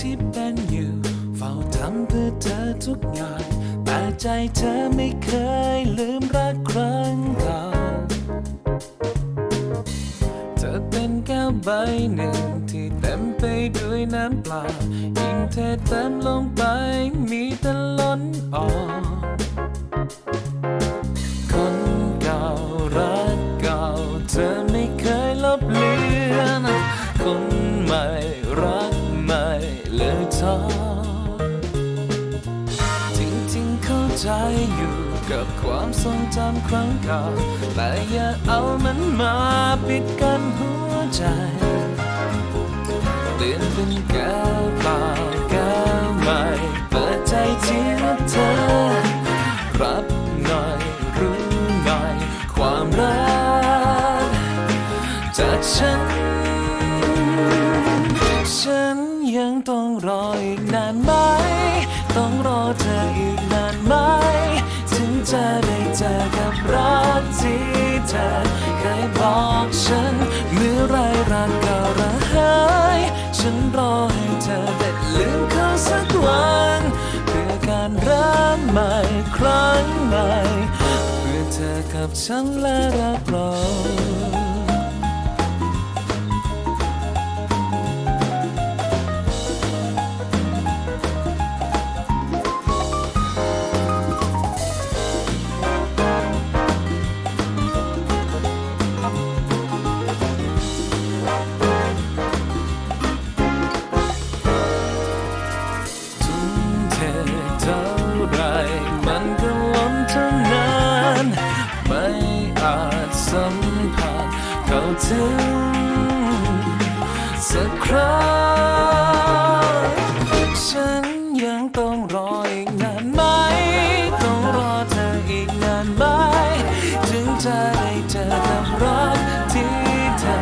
ที่เป็นอยู่ เฝ้าทำเพื่อเธอทุกอย่างแต่ใจเธอไม่เคยลืมรักครั้งเก่าเธอเป็นแก้วใบหนึ่งที่เต็มไปด้วยน้ำเปล่ายิ่งเทเติมลงไปมี ท้อจริงๆเข้าใจอยู่กับความทรงจำครั้งเก่าแต่อย่าเอามันมาปิดกั้นหัวใจเปลี่ยนเป็นแก้วเปล่าแก้วใหม่เปิดใจที่รักเธอรับหน่อยรู้หน่อยความรักจากฉันานไหม ต้องรอเธออีกนานไหม ถึงจะได้เจอกับรักที่เธอเคยบอกฉันเมื่อไรรักก็ระหาย ฉันรอให้เธอได้ลืมเขาสักวันเพื่อการเริ่มใหม่ครั้งใหม่เพื่อเธอกับฉันและรักเรา ถึงสักครั้งฉันยังต้องรออีกนานไหม ต้องรอเธออีกนานไหม ถึงจะได้เจอกับรักที่เธอ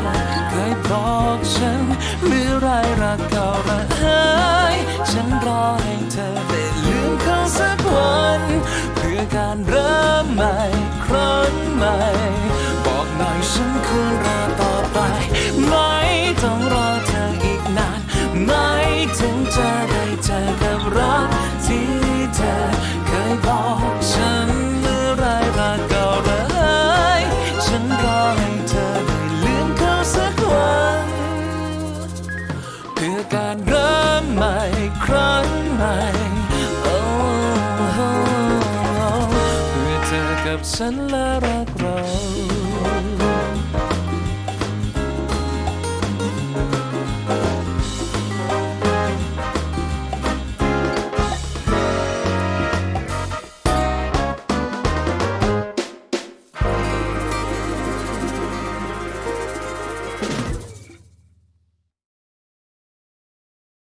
เคยบอกฉันเมื่อไรรักเก่าระหายฉันรอให้เธอได้ลืมเขาสักวัน เพื่อการเริ่มใหม่ครั้งใหม่ ถึงจะได้เจอกับรักที่เธอเคยบอกฉันเมื่อไรรักเก่าระหายฉันรอให้เธอได้ลืมเขาสักวันเพื่อการเริ่มใหม่ครั้งใหม่โอ้โอ้เพื่อเธอกับฉันและรักเรา